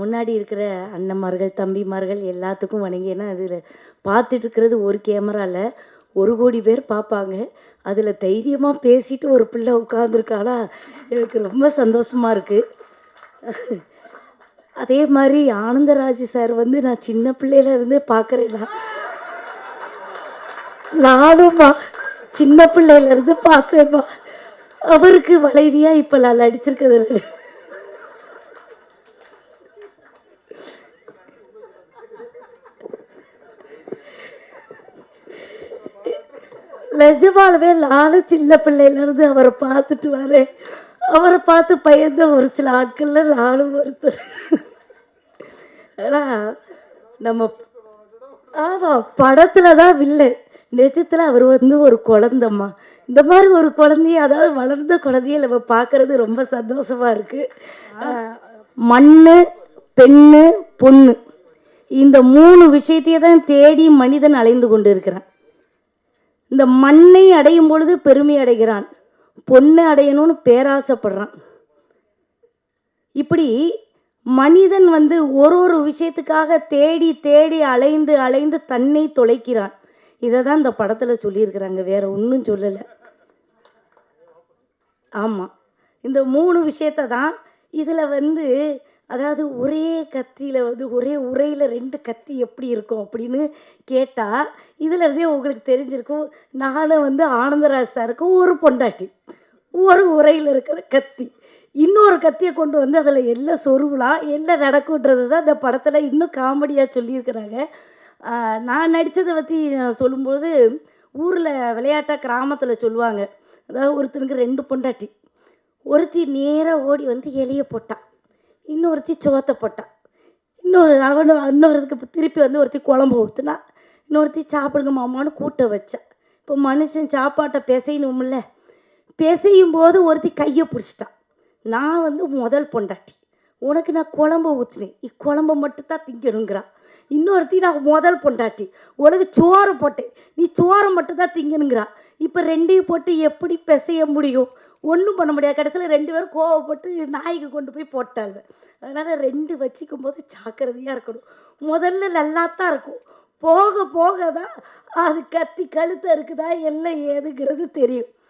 முன்னாடி இருக்கிற அண்ணன்மார்கள் தம்பிமார்கள் எல்லாத்துக்கும் வணங்கி ஏன்னா அதில் பார்த்துட்டு இருக்கிறது ஒரு கேமராவில் ஒரு கோடி பேர் பார்ப்பாங்க. அதில் தைரியமாக பேசிட்டு ஒரு பிள்ளை உட்காந்துருக்காளா எனக்கு ரொம்ப சந்தோஷமாக இருக்குது அதே மாதிரி ஆனந்தராஜ் சார் வந்து நான் சின்ன பிள்ளையில இருந்தே பார்க்குறேன் நானும்மா சின்ன பிள்ளையில பார்த்தேன்ப்பா பார்த்தேம்மா. அவருக்கு வளைவியாக இப்போ நான் நடிச்சிருக்கிறது நிஜமாலுமே நானும் சின்ன பிள்ளையிலேருந்து அவரை பார்த்துட்டு வரேன். அவரை பார்த்து பயந்த ஒரு சில ஆட்களில் நானும் ஒருத்தர். ஆனால் நம்ம ஆமாம் படத்தில் தான் வில்லை நிஜத்தில் அவர் வந்து ஒரு குழந்தம்மா. இந்த மாதிரி ஒரு குழந்தைய அதாவது வளர்ந்த குழந்தைய நம்ம பார்க்கறது ரொம்ப சந்தோஷமாக இருக்குது மண் பெண்ணு பொண்ணு. இந்த மூணு விஷயத்தையே தான் தேடி மனிதன் அலைந்து கொண்டு இருக்கிறான் இந்த மண்ணை அடையும் பொழுது பெருமை அடைகிறான். பொண்ணை அடையணும்னு பேராசைப்படுறான். இப்படி மனிதன் வந்து ஒரு ஒரு விஷயத்துக்காக தேடி தேடி அலைந்து அலைந்து தன்னை தொலைக்கிறான். இதை தான் இந்த படத்தில் சொல்லியிருக்கிறாங்க. வேற ஒன்றும் சொல்லலை. ஆமாம் இந்த மூணு விஷயத்த தான் இதில் வந்து அதாவது ஒரே கத்தியில் வந்து ஒரே உரையில் ரெண்டு கத்தி எப்படி இருக்கும் அப்படின்னு கேட்டால் இதில் இருந்தே உங்களுக்கு தெரிஞ்சிருக்கும் நானும் வந்து ஆனந்தராஜ் சாருக்கு ஒரு பொண்டாட்டி ஒரு உரையில் இருக்கிற கத்தி. இன்னொரு கத்தியை கொண்டு வந்து அதில் எல்லாம் சொருவலாம் எல்லாம் நடக்குன்றது தான் இந்த படத்தில் இன்னும் காமெடியாக சொல்லியிருக்கிறாங்க. நான் நடித்ததை பற்றி சொல்லும்போது ஊரில் விளையாட்டாக கிராமத்தில் சொல்லுவாங்க. அதாவது ஒருத்தனுக்கு ரெண்டு பொண்டாட்டி ஒருத்தி நேராக ஓடி வந்து எலியை போட்டான் இன்னொருத்தி சோத்தை போட்டான் இன்னொரு அவனு இன்னொருத்துக்கு திருப்பி வந்து ஒருத்தி குழம்பு ஊற்றுனா இன்னொருத்தி சாப்பிடுங்க மாமான்னு கூட்ட வச்சா. இப்போ மனுஷன் சாப்பாட்டை பிசையணும்ல பிசையும் போது ஒருத்தி கையை பிடிச்சிட்டான் நான் வந்து முதல் பொண்டாட்டி. உனக்கு நான் குழம்ப ஊற்றினேன் இக்குழம்ப மட்டும்தான் திங்கணுங்கிறான். இன்னொருத்தி நான் முதல் பொண்டாட்டி. உனக்கு சோறு போட்டேன். நீ சோறை மட்டும்தான் திங்கணுங்கிறா இப்போ ரெண்டையும் போட்டு எப்படி பிசைய முடியும்? ஒன்றும் பண்ண முடியாது. கடைசியில் ரெண்டு பேரும் கோவப்பட்டு நாய்க்கு கொண்டு போய் போட்டாங்க அதனால் ரெண்டு வச்சுக்கும் போது ஜாக்கிரதையாக இருக்கணும். முதல்ல நல்லா தான் இருக்கும். போக போக தான் அது கத்தி கழுத்தை இருக்குதா எல்லாம் ஏதுங்கிறது தெரியும்.